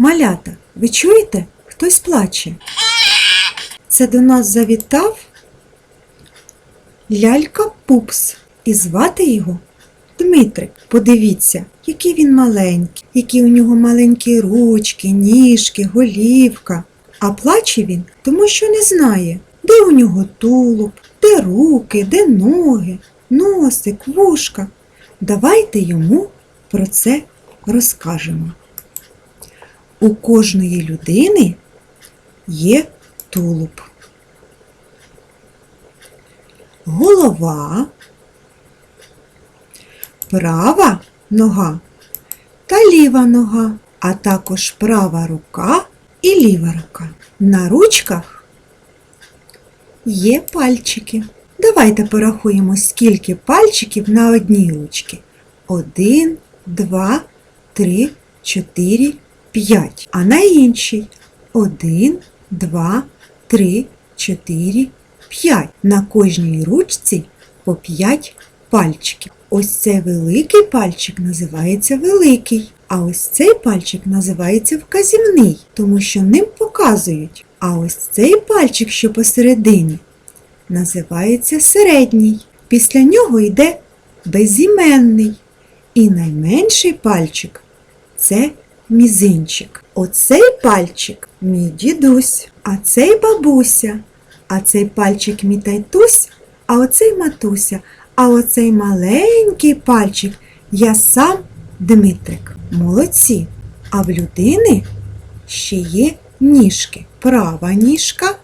Малята, ви чуєте? Хтось плаче. Це до нас завітав лялька Пупс. І звати його Дмитрик. Подивіться, який він маленький, які у нього маленькі ручки, ніжки, голівка. А плаче він, тому що не знає, де у нього тулуб, де руки, де ноги, носик, вушка. Давайте йому про це розкажемо. У кожної людини є тулуб. Голова, права нога та ліва нога, а також права рука і ліва рука. На ручках є пальчики. Давайте порахуємо, скільки пальчиків на одній ручці. Один, два, три, чотири, п'ять. А на іншій один, два, три, чотири, п'ять. На кожній ручці по п'ять пальчиків. Ось цей великий пальчик називається великий, а ось цей пальчик називається вказівний, тому що ним показують. А ось цей пальчик, що посередині, називається середній. Після нього йде безіменний. І найменший пальчик це мізинчик. Оцей пальчик мій дідусь, а цей бабуся, а цей пальчик мій тайтусь, а оцей матуся, а оцей маленький пальчик я сам Дмитрик. Молодці. А в людини ще є ніжки. Права ніжка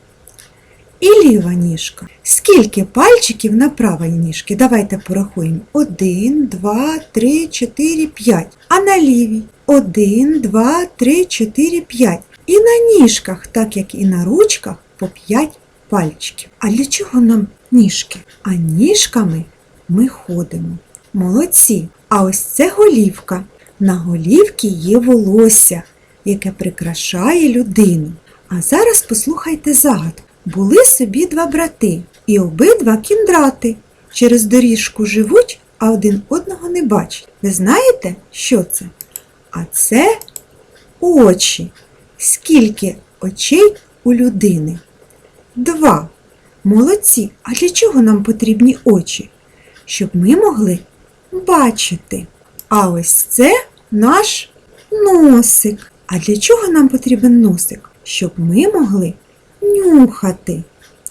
і ліва ніжка. Скільки пальчиків на правій ніжці? Давайте порахуємо. Один, два, три, чотири, п'ять. А на лівій? Один, два, три, чотири, п'ять. І на ніжках, так як і на ручках, по п'ять пальчиків. А для чого нам ніжки? А ніжками ми ходимо. Молодці. А ось це голівка. На голівці є волосся, яке прикрашає людину. А зараз послухайте загадку. Були собі два брати, і обидва кіндрати. Через доріжку живуть, а один одного не бачать. Ви знаєте, що це? А це очі. Скільки очей у людини? Два. Молодці. А для чого нам потрібні очі? Щоб ми могли бачити. А ось це наш носик. А для чого нам потрібен носик? Щоб ми могли нюхати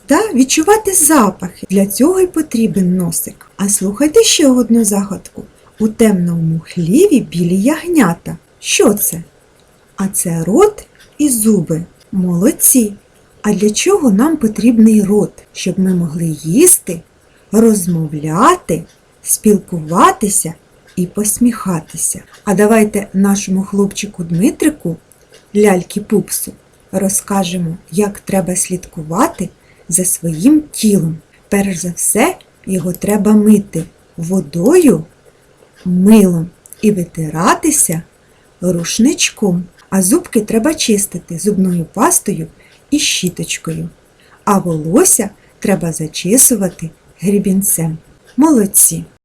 та відчувати запахи. Для цього й потрібен носик. А слухайте ще одну загадку. У темному хліві білі ягнята. Що це? А це рот і зуби. Молодці. А для чого нам потрібний рот? Щоб ми могли їсти, розмовляти, спілкуватися і посміхатися. А давайте нашому хлопчику Дмитрику, ляльки пупсу, розкажемо, як треба слідкувати за своїм тілом. Перш за все, його треба мити водою, милом і витиратися рушничком. А зубки треба чистити зубною пастою і щіточкою. А волосся треба зачісувати грібінцем. Молодці!